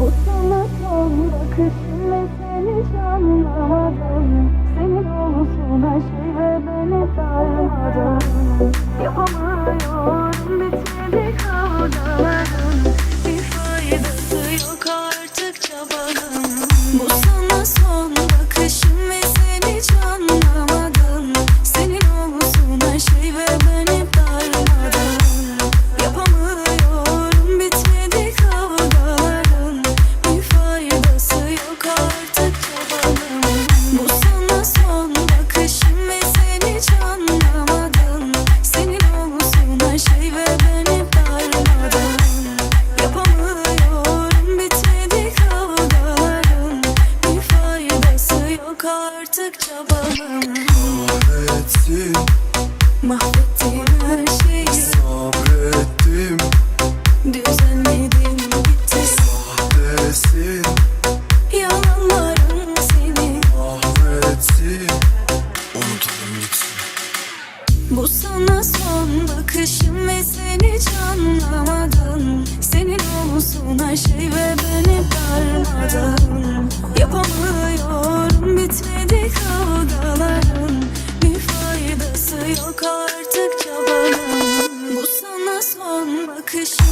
Bu sana son bakışım ve seni hiç Senin olsun her şey ve beni darmadın artık çabanın Kahretsin Mahvettim her şeyi. Sabrettim. Düzenledim bitti Sahtesin. Yalanlarım seni. Kahretsin Unutalım gitsin. Bu sana son bakışım ve sen hiç anlamadın Senin olsun her şey ve beni darmadın Yapamıyorum bitmedi kavgaların Bir faydası yok artık çabanın. Bu sana son bakışım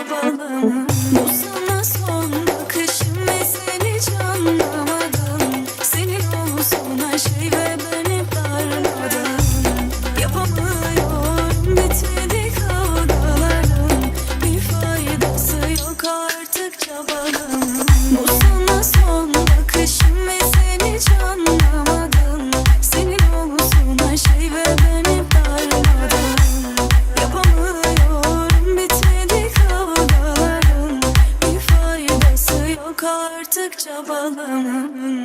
Bu artık çabalamın